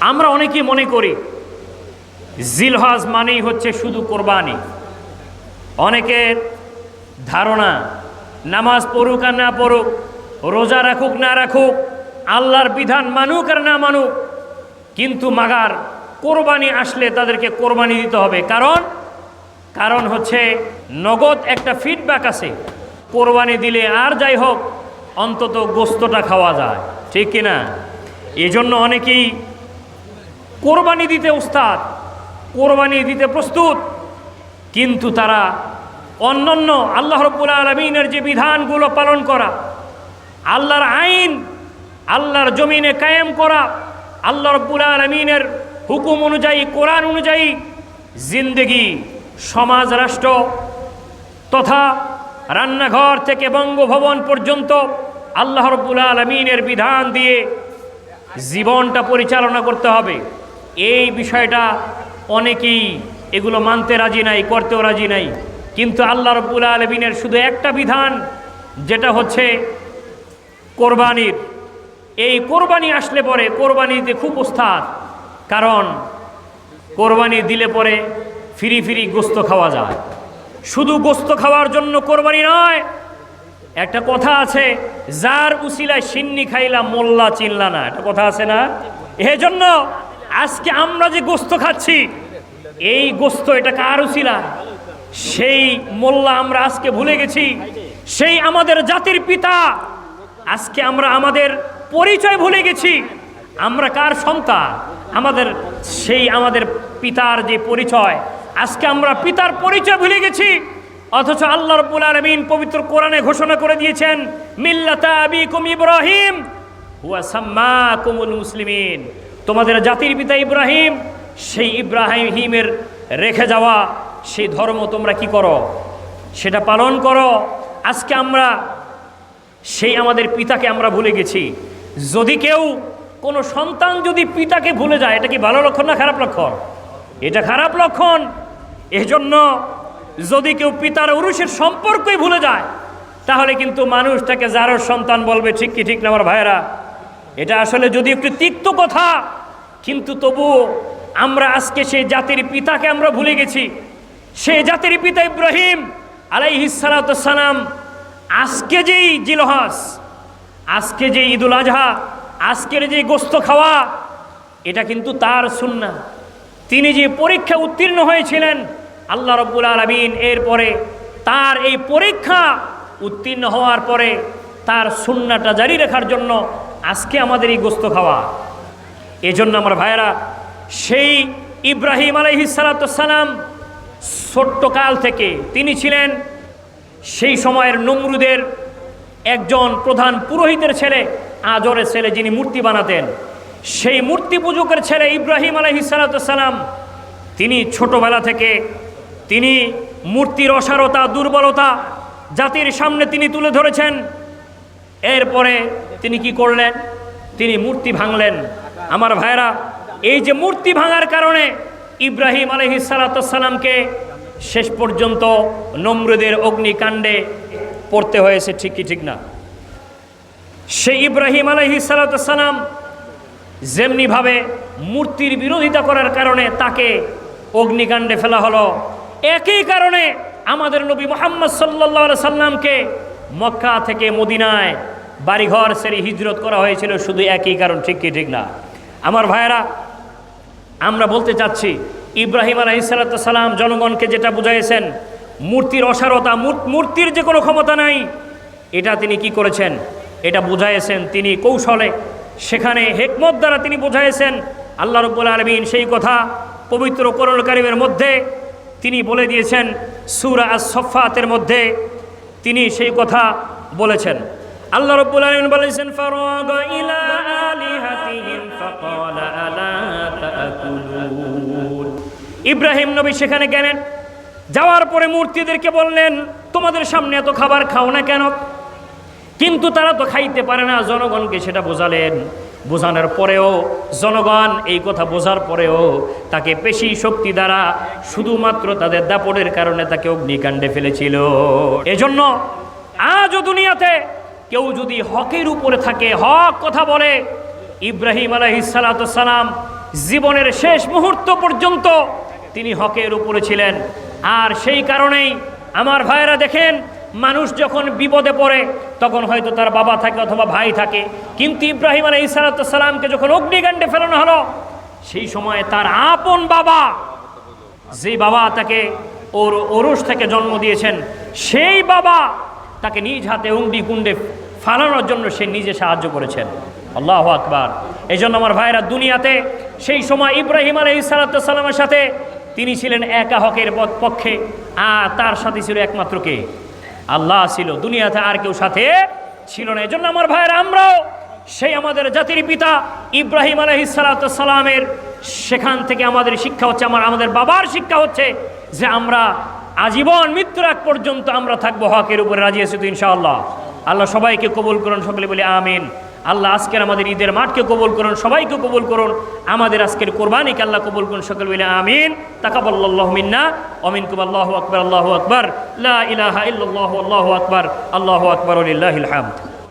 আমরা অনেকেই মনে করি জিলহজ মানেই হচ্ছে শুধু কোরবানি। অনেকের ধারণা, নামাজ পড়ুক আর না পড়ুক, রোজা রাখুক না রাখুক, আল্লাহর বিধান মানুক আর না মানুক, কিন্তু মাগার কোরবানি আসলে তাদেরকে কোরবানি দিতে হবে। কারণ কারণ হচ্ছে নগদ একটা ফিডব্যাক আছে। কোরবানি দিলে আর যাই হোক, অন্তত গোস্তটা খাওয়া যায়। ঠিক কিনা? এজন্য অনেকেই কোরবানি দিতে উস্তাদ, কোরবানি দিতে প্রস্তুত। কিন্তু তারা অন্যান্য আল্লাহ রব্বুল আলমিনের যে বিধানগুলো পালন করা, আল্লাহর আইন, আল্লাহর জমিনে কায়েম করা, আল্লাহ রব্বুল আলমিনের হুকুম অনুযায়ী, কোরআন অনুযায়ী জিন্দেগি, সমাজ, রাষ্ট্র তথা রান্নাঘর থেকে বঙ্গভবন পর্যন্ত আল্লাহ রব্বুল আলমিনের বিধান দিয়ে জীবনটা পরিচালনা করতে হবে। এই বিষয়টা অনেকেই এগুলো মানতে রাজি নাই, করতেও রাজি নাই। কিন্তু আল্লাহ রব্বুল আলমিনের শুধু একটা বিধান, যেটা হচ্ছে কোরবানির। এই কোরবানি আসলে পরে কোরবানি দিতে খুব উস্তাদ, কারণ কোরবানি দিলে পরে ফিরি ফিরি গোস্ত খাওয়া যায়। শুধু গোস্ত খাওয়ার জন্য কোরবানি নয়, একটা কথা আছে, যার উসিলায় সিন্নি খাইলা মোল্লা চিনলা না, একটা কথা আছে না? এজন্য আজকে আমরা যে গোস্ত খাচ্ছি, এই গোস্ত এটা কার উসিলা সেই মোল্লা আমরা আজকে ভুলে গেছি। সেই আমাদের জাতির পিতা। আজকে আমরা আমাদের পরিচয় ভুলে গেছি। আমরা কার সন্তান? আমাদের সেই আমাদের পিতার যে পরিচয়। আজকে আমরা পিতার পরিচয় ভুলে গেছি। অথচ আল্লাহ রব্বুল আলমিন পবিত্র কোরআনে ঘোষণা করে দিয়েছেন, মিল্লাতা আবিকুম ইব্রাহিম, হুয়া সাম্মাকুমুল মুসলিমিন। তোমাদের জাতির পিতা ইব্রাহিম, সেই ইব্রাহিমের রেখে যাওয়া সেই ধর্ম তোমরা কি করো? সেটা পালন করো। আজকে আমরা সেই আমাদের পিতাকে আমরা ভুলে গেছি। যদি কেউ কোনো সন্তান যদি পিতাকে ভুলে যায়, এটা কি ভালো লক্ষণ না খারাপ লক্ষণ? এটা খারাপ লক্ষণ। এজন্য যদি কেউ পিতার উরুষের সম্পর্কই ভুলে যায়, তাহলে কিন্তু মানুষ তাকে যারোর সন্তান বলবে, ঠিক কি, ঠিক না আমার ভাইয়েরা? এটা আসলে যদি একটু তিক্ত কথা কিন্তু তবুও আমরা আজকে সেই জাতির পিতাকে আমরা ভুলে গেছি। সেই জাতির পিতা ইব্রাহিম আলাইহিসালাম আজকে যেই জিলহাস আজকে যে ঈদুল আজহা, আজকের যে গোস্ত খাওয়া, এটা কিন্তু তার সুন্না তিনি যে পরীক্ষা উত্তীর্ণ হয়েছিলেন, আল্লাহ রব্বুল আলমিন এরপরে তার এই পরীক্ষা উত্তীর্ণ হওয়ার পরে তার সুন্নাটা জারি রাখার জন্য আজকে আমাদের এই গোস্ত খাওয়া। এজন্য আমার ভাইয়েরা, সেই ইব্রাহিম আলহিসালাম ছোট্ট কাল থেকে তিনি ছিলেন সেই সময়ের নমরুদের একজন প্রধান পুরোহিতের ছেলে, আজরের ছেলে যিনি মূর্তি বানাতেন। সেই মূর্তি পূজকের ছেলে ইব্রাহিম আলহিসালাম তিনি ছোটবেলা থেকে তিনি মূর্তির অসারতা, দুর্বলতা জাতির সামনে তিনি তুলে ধরেছেন। এরপরে তিনি কি করলেন? তিনি মূর্তি ভাঙলেন। আমার ভাইরা, এই যে মূর্তি ভাঙার কারণে ইব্রাহিম আলহিসালাতামকে শেষ পর্যন্ত নমরুদের অগ্নিকাণ্ডে পড়তে হয়েছে, ঠিক কি, ঠিক না? সেই ইব্রাহিম আলহিসালাতাম যেমনিভাবে মূর্তির বিরোধিতা করার কারণে তাকে অগ্নিকাণ্ডে ফেলা হলো, একই কারণে আমাদের নবী মোহাম্মদ সাল্লা সাল্লামকে মক্কা থেকে মদিনায় বাড়িঘর সেরে হিজরত করা হয়েছিল, শুধু একই কারণ, ঠিক কি, ঠিক না? আমার ভাইয়েরা, আমরা বলতে চাচ্ছি, ইব্রাহিম আলহিসাল্লাম জনগণকে যেটা বুঝাইয়েছেন, মূর্তির অসারতা মূর্তির যে কোনো ক্ষমতা নাই, এটা তিনি কি করেছেন? এটা বুঝাইয়েছেন তিনি কৌশলে। সেখানে হেকমত দ্বারা তিনি বুঝাইয়েছেন, আল্লাহ রব্বুল আলমিন সেই কথা পবিত্র করল কারিমের মধ্যে তিনি বলে দিয়েছেন, সুরা সফাতের মধ্যে তিনি সেই কথা বলেছেন। আল্লাহ রব্বুল আলমিন বলেছেন, ফারাগ ইলা আলিহাতিহিম ফাকালা আলা তাকুলুন ইব্রাহিম নবী সেখানে গেলেন, যাওয়ার পরে মূর্তিদেরকে বললেন, তোমাদের সামনে এত খাবার খাও না কেন? কিন্তু তারা তো খাইতে পারে না, জনগণকে সেটা বোঝালেন। বোঝানোর পরেও, জনগণ এই কথা বোঝার পরেও তাকে পেশি শক্তি দ্বারা শুধুমাত্র তাদের দাপটের কারণে তাকে অগ্নিকাণ্ডে ফেলেছিল। এজন্য আজও দুনিয়াতে কেউ যদি হকের উপরে থাকে, হক কথা বলে, ইব্রাহিম আলহিসালাম জীবনের শেষ মুহূর্ত পর্যন্ত তিনি হকের উপরে ছিলেন। আর সেই কারণেই আমার ভাইয়েরা দেখেন, মানুষ যখন বিপদে পড়ে, তখন হয়তো তার বাবা থাকে অথবা ভাই থাকে। কিন্তু ইব্রাহিম আলাই সালাতামকে যখন অগ্নিকাণ্ডে ফেলানো হলো, সেই সময় তার আপন বাবা, যে বাবা তাকে ওর ওরস থেকে জন্ম দিয়েছেন, সেই বাবা তাকে নিজ হাতে উংডি কুণ্ডে ফালানোর জন্য সে নিজে সাহায্য করেছেন। আল্লাহ আকবার। এই জন্য আমার ভাইরা দুনিয়াতে সেই সময় ইব্রাহিম আলহ সালাতামের সাথে তিনি ছিলেন একা হকের পক্ষে, আর তার সাথে ছিল একমাত্র কে? আল্লাহ ছিল। দুনিয়াতে আর কেউ সাথে ছিল না। এই জন্য আমার ভাইয়েরা আমরাও সেই আমাদের জাতির পিতা ইব্রাহিম আলহিসালামের সেখান থেকে আমাদের শিক্ষা হচ্ছে, আমার আমাদের বাবার শিক্ষা হচ্ছে যে আমরা আজীবন মৃত্যুর আগ পর্যন্ত আমরা থাকব হকের উপরে রাজি আছি তো ইনশাআল্লাহ। আল্লাহ সবাইকে কবুল করুন, সকলে বলে আমিন। আল্লাহ আজকের আমাদের ঈদের মাঠকে কবুল করুন, সবাইকে কবুল করুন। আমাদের আজকের কোরবানিকে আল্লাহ কবুল করুন, সকলে বলে আমিন। তাকাবল্লাহ মিন্না অমিন কুব আল্লাহ আকবর আল্লাহ আকবর। লাহ আল্লাহ আল্লাহু আকবর, আল্লাহ আকবর আলিল্লাহ হামদ।